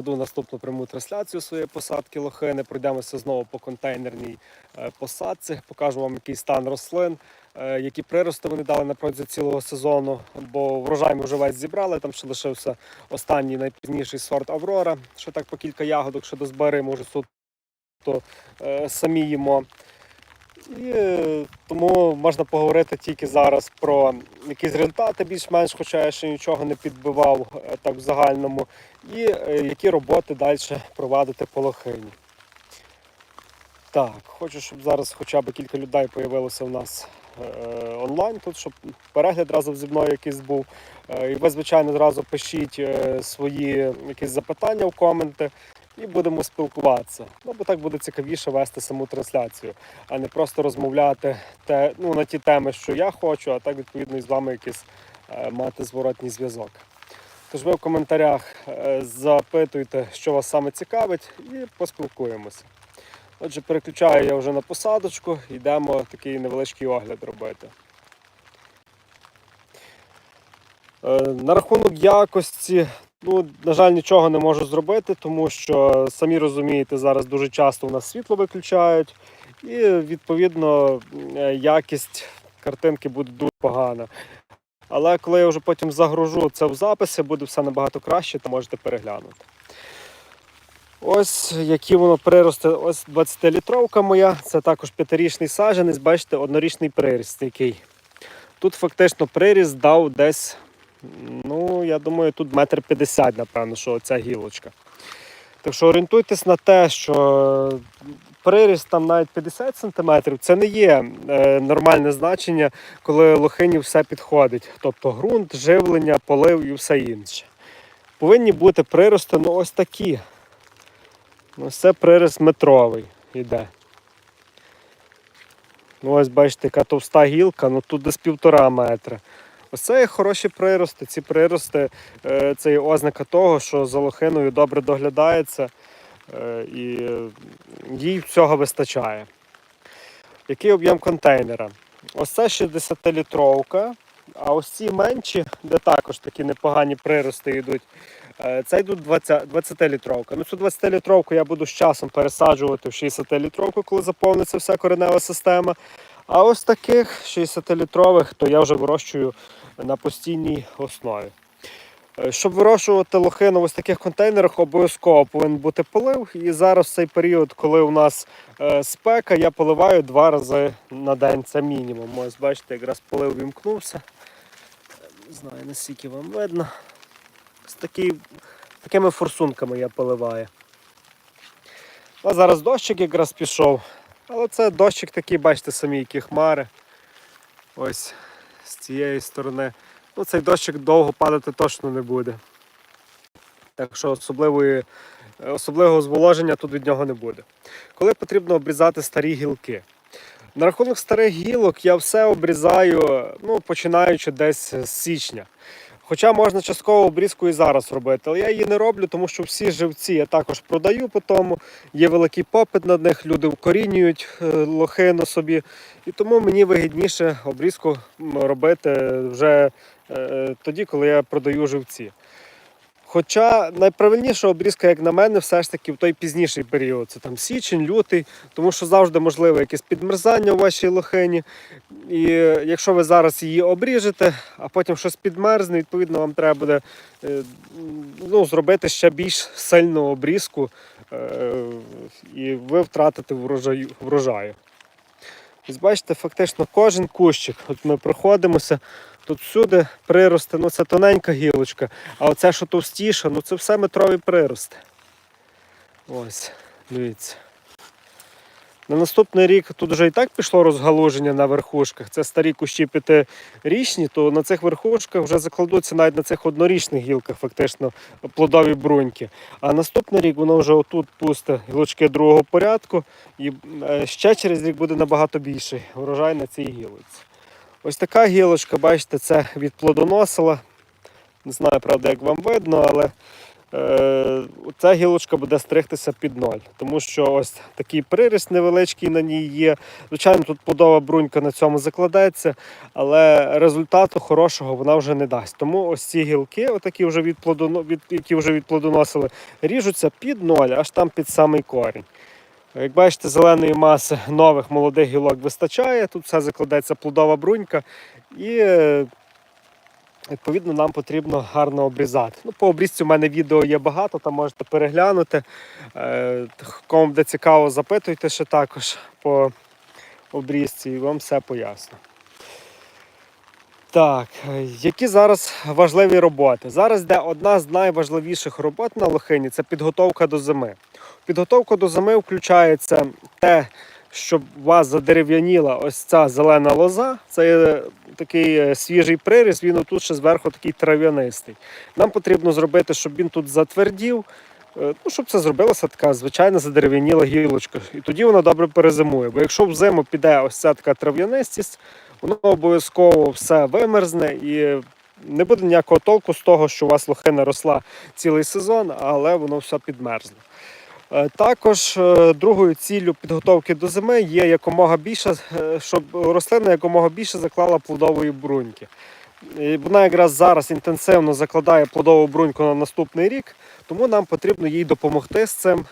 Веду наступну пряму трансляцію своєї посадки лохини. Пройдемося знову по контейнерній е, посадці. Покажу вам який стан рослин, е, які прирости вони дали на протязі цілого сезону. Бо врожай ми вже весь зібрали. Там ще лишився останній найпізніший сорт Аврора. Ще так по кілька ягодок ще дозбери, може суто е, самі їмо. І е, тому можна поговорити тільки зараз про якісь результати більш-менш, хоча я ще нічого не підбивав е, так в загальному, і е, які роботи далі провадити по лохині. Так, хочу, щоб зараз хоча б кілька людей з'явилося у нас онлайн, тут, щоб перегляд разом зі мною якийсь був. І ви, звичайно, одразу пишіть свої якісь запитання в коменти. І будемо спілкуватися. Ну, бо так буде цікавіше вести саму трансляцію, а не просто розмовляти те, ну, на ті теми, що я хочу, а так відповідно і з вами якийсь е, мати зворотній зв'язок. Тож ви в коментарях е, запитуйте, що вас саме цікавить, і поспілкуємося. Отже, переключаю я вже на посадочку, йдемо такий невеличкий огляд робити. Е, На рахунок якості, ну, на жаль, нічого не можу зробити, тому що самі розумієте, зараз дуже часто у нас світло виключають, і відповідно е, якість картинки буде дуже погана. Але коли я вже потім загружу це в записи, буде все набагато краще, то можете переглянути. Ось які воно прирости. Ось 20-літровка моя, це також п'ятирічний саджанець, бачите, однорічний приріст який. Тут фактично приріст дав десь, ну, я думаю, тут метр п'ятдесят, напевно, що ця гілочка. Так що орієнтуйтесь на те, що приріст там навіть 50 см це не є е, нормальне значення, коли лохині все підходить. Тобто ґрунт, живлення, полив і все інше. Повинні бути прирости ну, ось такі. Ось це прирост метровий йде. Ну, ось бачите, яка товста гілка, ну тут десь півтора метра. Ось це є хороші прирости. Ці прирости е, це є ознака того, що за лохиною добре доглядається е, і їй всього вистачає. Який об'єм контейнера? Ось це 60-літровка, а ось ці менші, де також такі непогані прирости йдуть, е, це йдуть 20 20-літровка. Ну, цю 20-літровку я буду з часом пересаджувати в 60-літровку, коли заповниться вся коренева система. А ось таких 60-літрових, то я вже вирощую на постійній основі. Е, Щоб вирощувати лохину в ось таких контейнерах, обов'язково повинен бути полив. І зараз в цей період, коли у нас е, спека, я поливаю два рази на день. Це мінімум. Ось бачите, якраз полив вімкнувся. Не знаю, наскільки вам видно. З такі, такими форсунками я поливаю. А зараз дощик якраз пішов. Але це дощик такий, бачите, самі які хмари. Ось з цієї сторони. Ну, цей дощик довго падати точно не буде. Так що особливої, особливого зволоження тут від нього не буде. Коли потрібно обрізати старі гілки. На рахунок старих гілок я все обрізаю, ну, починаючи десь з січня. Хоча можна частково обрізку і зараз робити, але я її не роблю, тому що всі живці я також продаю по тому. Є великий попит на них, люди вкорінюють лохи лохину собі. І тому мені вигідніше обрізку робити вже е, тоді, коли я продаю живці. Хоча найправильніша обрізка, як на мене, все ж таки в той пізніший період. Це там січень, лютий, тому що завжди можливе якесь підмерзання у вашій лохині. І якщо ви зараз її обріжете, а потім щось підмерзне, відповідно, вам треба буде е, ну, зробити ще більш сильну обрізку, е, і ви втратите врожаю. Ось бачите, фактично кожен кущик, от ми проходимося, тут всюди прирости, ну це тоненька гілочка, а оце, що товстіше, ну це все метрові прирости. Ось, дивіться. На наступний рік тут вже і так пішло розгалуження на верхушках. Це старі кущі п'ятирічні, то на цих верхушках вже закладуться навіть на цих однорічних гілках, фактично плодові бруньки. А наступний рік воно вже отут пусте гілочки другого порядку, і е, ще через рік буде набагато більший врожай на цій гілочці. Ось така гілочка, бачите, це від плодоносила. Не знаю, правда, як вам видно, але ця гілочка буде стригтися під ноль. Тому що ось такий приріст невеличкий на ній є. Звичайно, тут плодова брунька на цьому закладеться, але результату хорошого вона вже не дасть. Тому ось ці гілки, отакі вже від плодоно- від, які вже відплодоносили, ріжуться під ноль, аж там під самий корінь. Як бачите, зеленої маси нових молодих гілок вистачає. Тут все закладеться плодова брунька, і е, відповідно нам потрібно гарно обрізати. Ну, по обрізці у мене відео є багато, там можете переглянути. Е, Кому буде цікаво, запитуйте ще також по обрізці, і вам все поясню. Так, е, які зараз важливі роботи? Зараз йде одна з найважливіших робот на лохині це підготовка до зими. В підготовку до зими включається те, щоб у вас задерев'яніла ось ця зелена лоза. Це є такий е, свіжий приріс, він отут ще зверху такий трав'янистий. Нам потрібно зробити, щоб він тут затвердів, е, ну, щоб це зробилася така звичайна задерев'яніла гілочка. І тоді вона добре перезимує. Бо якщо в зиму піде ось ця така трав'янистість, воно обов'язково все вимерзне і не буде ніякого толку з того, що у вас лохина росла цілий сезон, але воно все підмерзло. Е, Також е, другою ціллю підготовки до зими є якомога більше, е, щоб рослина якомога більше заклала плодової бруньки. Вона якраз зараз інтенсивно закладає плодову бруньку на наступний рік, тому нам потрібно їй допомогти з цим,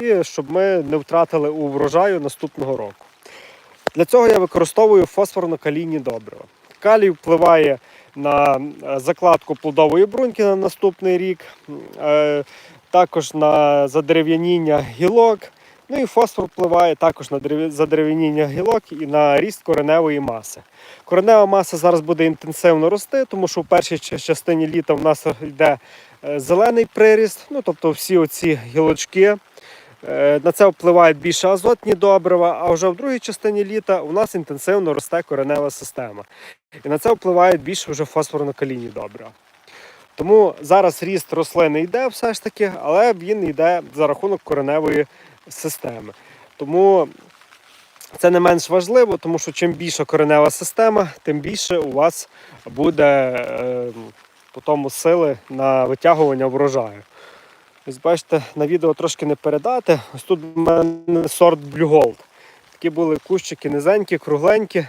і щоб ми не втратили у врожаю наступного року. Для цього я використовую фосфорно-калійні добрива. Калій впливає на закладку плодової бруньки на наступний рік, також на задерев'яніння гілок. Ну і фосфор впливає також на задерев'яніння гілок і на ріст кореневої маси. Коренева маса зараз буде інтенсивно рости, тому що в першій частині літа в нас йде е, зелений приріст, ну тобто всі оці гілочки. Е, На це впливають більше азотні добрива, а вже в другій частині літа у нас інтенсивно росте коренева система. І на це впливають більше вже фосфорно-калійні добрива. Тому зараз ріст рослини йде все ж таки, але він йде за рахунок кореневої системи. Тому це не менш важливо, тому що чим більша коренева система, тим більше у вас буде е, по тому сили на витягування врожаю. Ось бачите, на відео трошки не передати. Ось тут в мене сорт Blue Gold. Такі були кущики низенькі, кругленькі.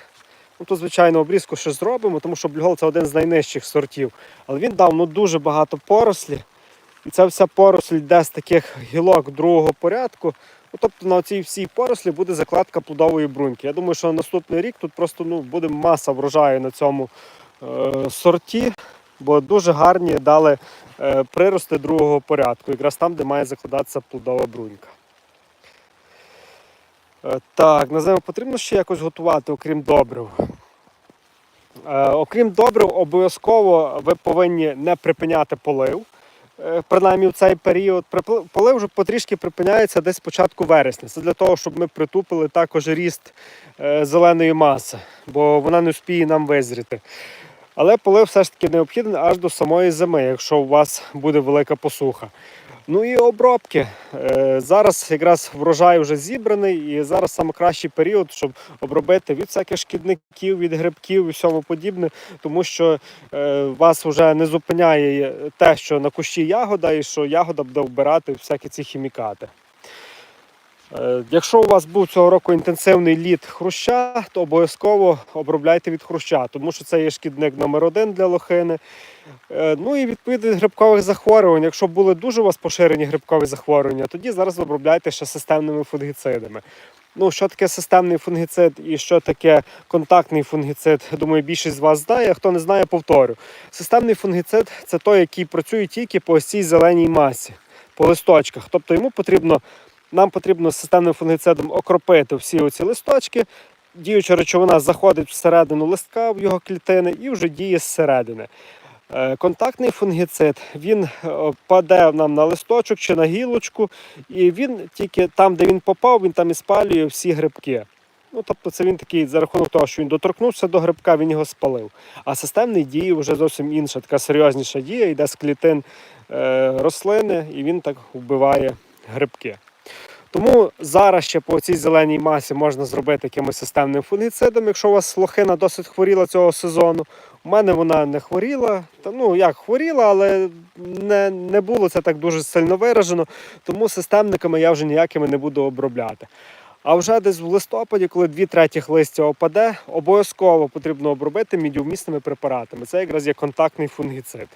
Ну, тут, звичайно, обрізку ще зробимо, тому що Gold це один з найнижчих сортів. Але він дав ну, дуже багато порослі. І ця вся поросль йде з таких гілок другого порядку. Ну, тобто на цій всій порослі буде закладка плодової бруньки. Я думаю, що на наступний рік тут просто ну, буде маса врожаю на цьому е, сорті, бо дуже гарні дали е, прирости другого порядку, якраз там, де має закладатися плодова брунька. Е, так, на зиму потрібно ще якось готувати, окрім добрив. Е, окрім добрив, обов'язково ви повинні не припиняти полив. Е, Принаймні в цей період полив вже потрішки припиняється десь з початку вересня. Це для того, щоб ми притупили також ріст е, зеленої маси, бо вона не вспіє нам визріти. Але полив все ж таки необхідний аж до самої зими, якщо у вас буде велика посуха. Ну і обробки. Е, Зараз якраз врожай вже зібраний, і зараз найкращий період, щоб обробити від всяких шкідників, від грибків і всьому подібне, тому що е, вас вже не зупиняє те, що на кущі ягода, і що ягода буде вбирати всякі ці хімікати. Е, Якщо у вас був цього року інтенсивний літ хруща, то обов'язково обробляйте від хруща, тому що це є шкідник номер один для лохини. Е, Ну і відповідно від грибкових захворювань. Якщо були дуже у вас поширені грибкові захворювання, тоді зараз обробляйте ще системними фунгіцидами. Ну, що таке системний фунгіцид і що таке контактний фунгіцид, думаю, більшість з вас знає. Хто не знає, повторю. Системний фунгіцид це той, який працює тільки по цій зеленій масі, по листочках. Тобто йому потрібно, нам потрібно системним фунгіцидом окропити всі оці листочки. Діюча речовина заходить всередину листка в його клітини і вже діє зсередини. Е, Контактний фунгіцид він е, паде нам на листочок чи на гілочку, і він тільки там, де він попав, він там і спалює всі грибки. Ну, тобто це він такий за рахунок того, що він доторкнувся до грибка, він його спалив. А системний діє вже зовсім інша, така серйозніша дія, йде з клітин е, рослини, і він так вбиває грибки. Тому зараз ще по цій зеленій масі можна зробити якимось системним фунгіцидом, якщо у вас лохина досить хворіла цього сезону. У мене вона не хворіла. Та, ну як хворіла, але не, не було це так дуже сильно виражено. Тому системниками я вже ніякими не буду обробляти. А вже десь в листопаді, коли дві третіх листя опаде, обов'язково потрібно обробити мідіумісними препаратами. Це якраз є контактний фунгіцид.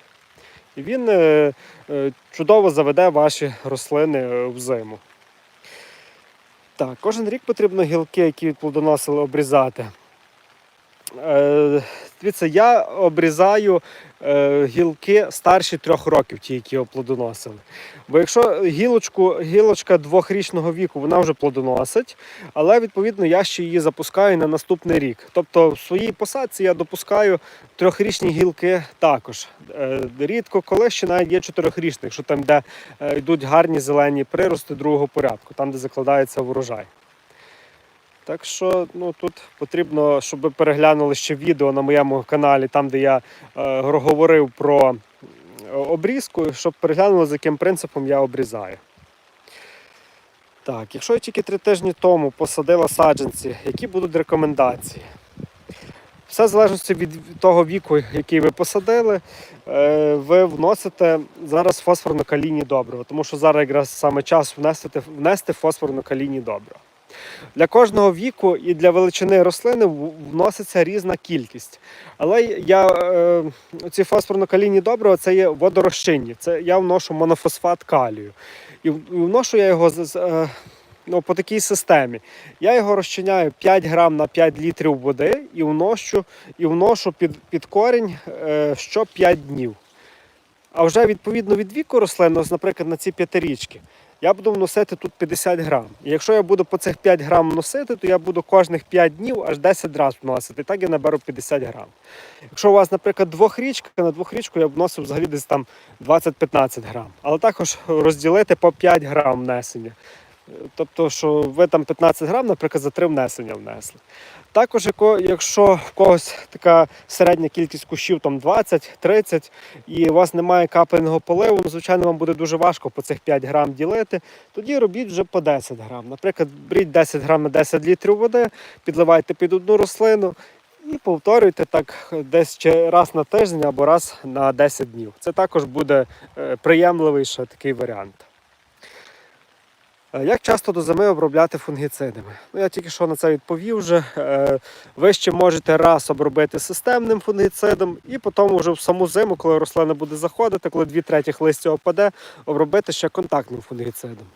І він е, е, чудово заведе ваші рослини е, в зиму. Так, кожен рік потрібно гілки, які плодоносили, обрізати. Е, дивіться, я обрізаю е, гілки старші трьох років, ті, які оплодоносили. Бо якщо гілочку, гілочка двохрічного віку вона вже плодоносить, але відповідно я ще її запускаю на наступний рік. Тобто в своїй посадці я допускаю трьохрічні гілки також. Е, рідко коли ще навіть є чотирьохрічних, якщо там де йдуть гарні зелені прирости другого порядку, там де закладається врожай. Так що ну, тут потрібно, щоб ви переглянули ще відео на моєму каналі, там де я е, говорив про обрізку, щоб переглянули, за яким принципом я обрізаю. Так, якщо я тільки три тижні тому посадила саджанці, які будуть рекомендації? Все в залежності від того віку, який ви посадили, е, ви вносите зараз фосфорно-калійні добрива, тому що зараз якраз саме час внести, внести фосфорно-калійні добрива. Для кожного віку і для величини рослини вноситься різна кількість. Але я е, ці фосфорно-калійні добрива це є водорозчинні. Це я вношу монофосфат калію. І вношу я його з- е, ну, по такій системі. Я його розчиняю 5 грам на 5 літрів води і вношу, і вношу під, під корінь е, що 5 днів. А вже відповідно від віку рослин, наприклад, на ці п'ятирічки, я буду вносити тут 50 грам. І якщо я буду по цих 5 грам носити, то я буду кожних 5 днів аж 10 разів вносити. І так я наберу 50 грам. Якщо у вас, наприклад, двохрічка, на двохрічку я б вносив взагалі десь там 20-15 грам. Але також розділити по 5 грам внесення. Тобто, що ви там 15 грам, наприклад, за три внесення внесли. Також, якщо в когось така середня кількість кущів, там 20-30, і у вас немає капельного поливу, ну, звичайно, вам буде дуже важко по цих 5 грам ділити, тоді робіть вже по 10 грам. Наприклад, беріть 10 грам на 10 літрів води, підливайте під одну рослину і повторюйте так десь раз на тиждень або раз на 10 днів. Це також буде е, приємливий ще такий варіант. Е, Як часто до зими обробляти фунгіцидами? Ну, я тільки що на це відповів вже. Е, Ви ще можете раз обробити системним фунгіцидом, і потім вже в саму зиму, коли рослина буде заходити, коли дві третіх листя опаде, обробити ще контактним фунгіцидом.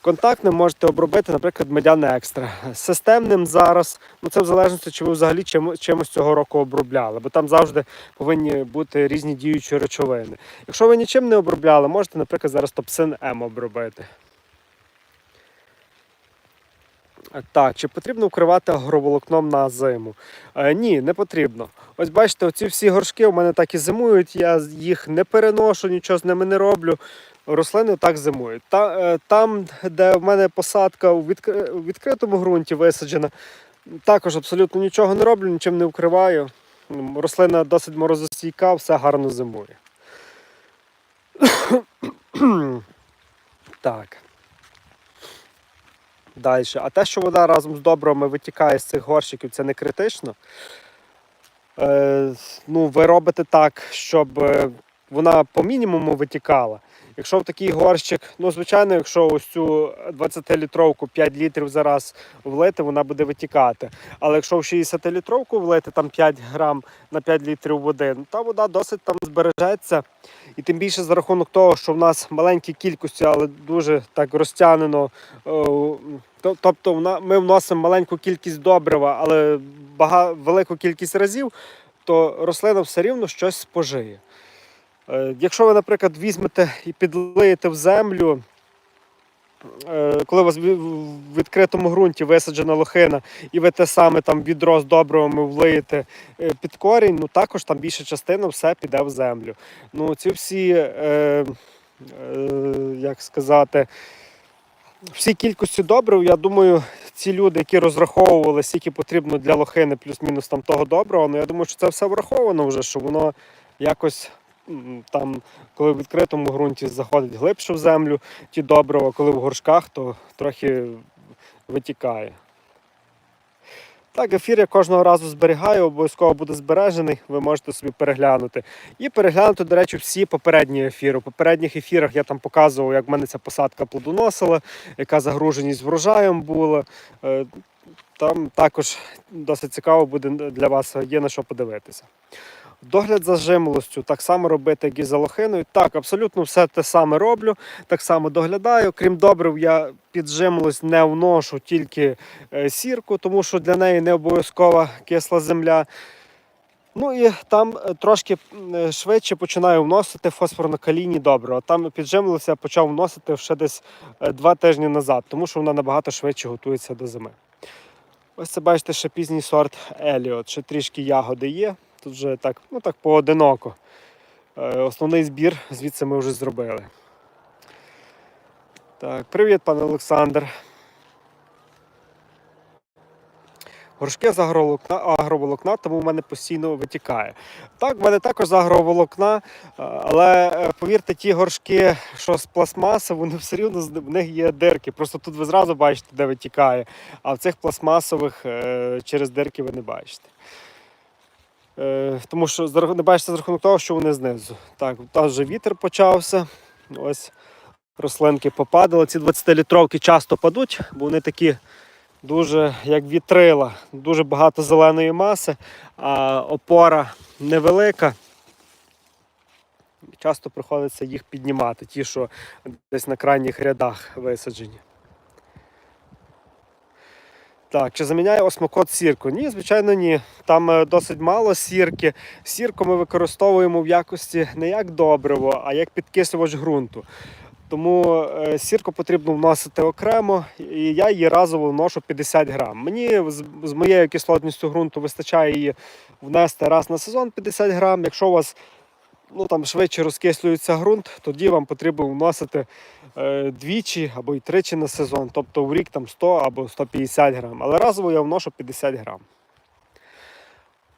Контактним можете обробити, наприклад, медяне екстра. Системним зараз, ну це в залежності, чи ви взагалі чим, чимось цього року обробляли, бо там завжди повинні бути різні діючі речовини. Якщо ви нічим не обробляли, можете, наприклад, зараз топсин М обробити. Так, чи потрібно вкривати агроволокном на зиму? Е, ні, не потрібно. Ось бачите, оці всі горшки у мене так і зимують, я їх не переношу, нічого з ними не роблю. Рослини так зимують. Та, е, там, де в мене посадка у відкри- відкритому ґрунті висаджена, також абсолютно нічого не роблю, нічим не вкриваю. Рослина досить морозостійка, все гарно зимує. так. Далі. А те, що вода разом з добривами витікає з цих горщиків, це не критично. Е, ну, ви робите так, щоб е, вона по мінімуму витікала. Якщо в такий горщик, ну звичайно, якщо ось цю 20-літровку 5 літрів зараз влити, вона буде витікати. Але якщо в 60-літровку влити там 5 грам на 5 літрів води, ну, та вода досить там збережеться. І тим більше за рахунок того, що в нас маленькі кількості, але дуже так розтягнено. е, то- Тобто ми вносимо маленьку кількість добрива, але велику кількість разів, то рослина все рівно щось спожиє. Е, Якщо ви, наприклад, візьмете і підлиєте в землю, коли у вас в відкритому ґрунті висаджена лохина, і ви те саме там відро з добривами влиєте е, під корінь, ну також там більша частина все піде в землю. Ну, ці всі, е, е, як сказати, всі кількості добрив, я думаю, ці люди, які розраховували, скільки потрібно для лохини, плюс-мінус там того доброго, ну я думаю, що це все враховано вже, що воно якось там, коли в відкритому ґрунті заходить глибше в землю, ті добрива, коли в горшках, то трохи витікає. Так, ефір я кожного разу зберігаю, обов'язково буде збережений, ви можете собі переглянути. І переглянути, до речі, всі попередні ефіри. У попередніх ефірах я там показував, як в мене ця посадка плодоносила, яка загруженість врожаєм була. Е, Там також досить цікаво буде для вас, є на що подивитися. Догляд за жимолостю так само робити, як і за лохиною. Так, абсолютно все те саме роблю, так само доглядаю. Крім добрив, я під жимолость не вношу тільки е, сірку, тому що для неї не обов'язкова кисла земля. Ну і там е, трошки е, швидше починаю вносити фосфорно-калійні добрива. Там під я почав вносити ще десь два тижні назад, тому що вона набагато швидше готується до зими. Ось це бачите, ще пізній сорт Еліот. Ще трішки ягоди є. Тут вже так, ну так поодиноко. Е, Основний збір звідси ми вже зробили. Так, привіт, пане Олександр. Горшки з агроволокна, тому в мене постійно витікає. Так, в мене також з агроволокна, е, але е, повірте, ті горшки, що з пластмаси, вони все рівно в них є дирки. Просто тут ви зразу бачите, де витікає. А в цих пластмасових через дирки ви не бачите. Е, Тому що не бачите за рахунок того, що вони знизу. Так, там вже вітер почався. Ось рослинки попадали. Ці 20-літровки часто падуть, бо вони такі дуже як вітрила, дуже багато зеленої маси, а опора невелика. Часто приходиться їх піднімати, ті, що десь на крайніх рядах висаджені. Так, чи заміняє осмокот сірку? Ні, звичайно, ні. Там е, досить мало сірки. Сірку ми використовуємо в якості не як добриво, а як підкислювач ґрунту. Тому е, сірку потрібно вносити окремо, і я її разово вношу 50 грам. Мені з, моєю кислотністю ґрунту вистачає її внести раз на сезон 50 грам. Якщо у вас ну, там, швидше розкислюється ґрунт, тоді вам потрібно вносити двічі або й тричі на сезон, тобто в рік там 100 або 150 грам. Але разово я вношу 50 грам.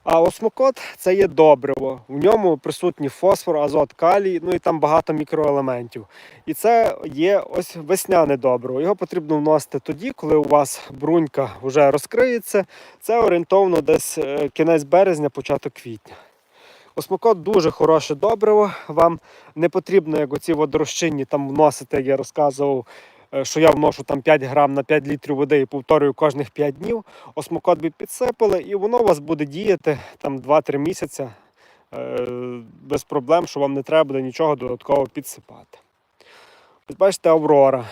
А осмокот це є добриво. В ньому присутні фосфор, азот, калій, ну і там багато мікроелементів. І це є ось весняне добриво. Його потрібно вносити тоді, коли у вас брунька вже розкриється. Це орієнтовно десь е, кінець березня, початок квітня. Осмокот дуже хороше добриво. Вам не потрібно, як оці водорозчинні там вносити, як я розказував, е, що я вношу там 5 грам на 5 літрів води і повторюю кожних 5 днів. Осмокот ви підсипали, і воно у вас буде діяти там 2-3 місяці е, без проблем, що вам не треба буде нічого додатково підсипати. Ось бачите, Аврора.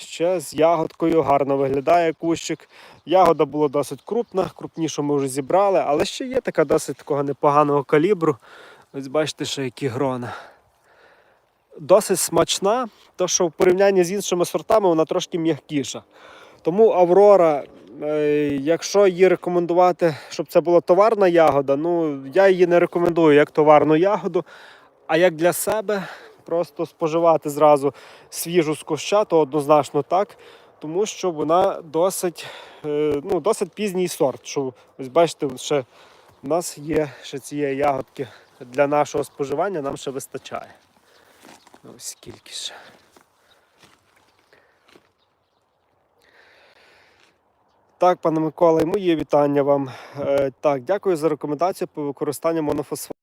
Ще з ягодкою гарно виглядає кущик. Ягода була досить крупна, крупнішу ми вже зібрали, але ще є така досить такого непоганого калібру. Ось бачите, що які грона. Досить смачна, то що в порівнянні з іншими сортами вона трошки м'якіша. Тому Аврора, е, якщо її рекомендувати, щоб це була товарна ягода, ну я її не рекомендую як товарну ягоду, а як для себе просто споживати зразу свіжу з куща, то однозначно так. Тому що вона досить, е, ну, досить пізній сорт. Що, ось бачите, ще в нас є ще цієї ягодки для нашого споживання, нам ще вистачає. Ось скільки ще. Так, пане Микола, і мої вітання вам. Е, Так, дякую за рекомендацію по використанню монофосфату.